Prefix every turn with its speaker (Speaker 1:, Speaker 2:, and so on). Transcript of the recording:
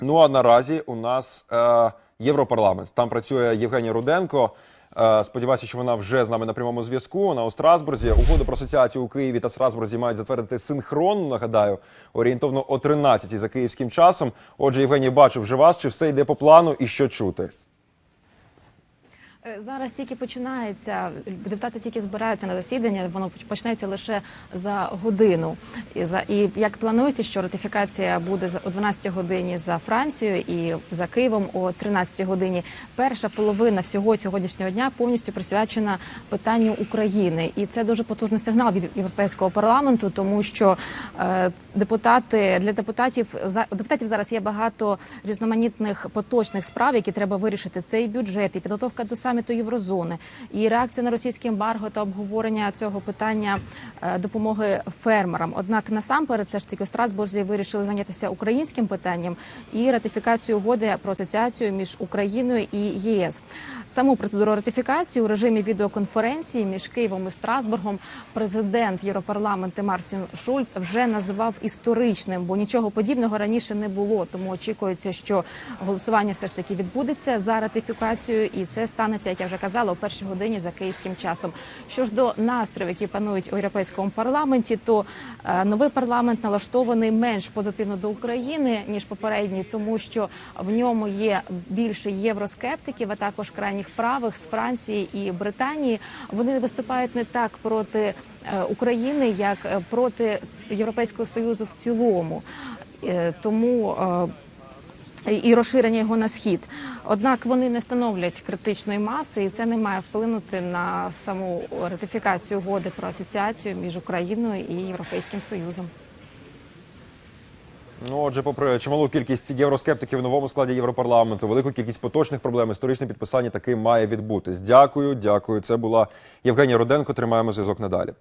Speaker 1: Ну а наразі у нас е, Європарламент. Там працює Євгенія Руденко. Е, сподіваюся, що вона вже з нами на прямому зв'язку. Вона у Страсбурзі. Угоду про асоціацію у Києві та Страсбурзі мають затвердити синхронно. Нагадаю, орієнтовно о 13 за київським часом. Отже, Євгеній, бачив вже вас. Чи все йде по плану і що чути?
Speaker 2: Е, Зараз тільки починається. Депутати тільки збираються на засідання. Воно почнеться лише за годину. І за і як планується, що ратифікація буде о 12 годині за Францією і за Києвом о 13 годині. Перша половина всього сьогоднішнього дня повністю присвячена питанню України, і це дуже потужний сигнал від європейського парламенту, тому що е, депутати для депутатів за- депутатів зараз є багато різноманітних поточних справ, які треба вирішити. Це і бюджет, і підготовка до саміту Єврозони, і реакція на російське ембарго та обговорення цього питання е, допомоги фермерам. Однак насамперед, все ж таки у Страсбурзі вирішили зайнятися українським питанням і ратифікацією угоди про асоціацію між Україною і ЄС. Саму процедуру ратифікації у режимі відеоконференції між Києвом і Страсбургом президент Європарламенту Мартін Шульц вже називав історичним, бо нічого подібного раніше не було. Тому очікується, що голосування все ж таки відбудеться за ратифікацію, і це станеться, як я вже казала, о першій годині за київським часом. Що ж до настроїв, які панують у європейському парламенті, то е, новий парламент налаштований менш позитивно до України ніж попередній, тому що в ньому є більше євроскептиків, а також крайніх правих з Франції і Британії. Вони виступають не так проти е, України, як е, проти Європейського союзу в цілому. Тому і розширення його на схід. Однак вони не становлять критичної маси, і це не має вплинути на саму ратифікацію угоди про асоціацію між Україною і Європейським Союзом.
Speaker 1: Ну, отже, попри чималу кількість євроскептиків в новому складі Європарламенту, велику кількість поточних проблем, історичне підписання таки має відбутись. Дякую, дякую. Це була Євгенія Руденко. Тримаємо зв'язок надалі.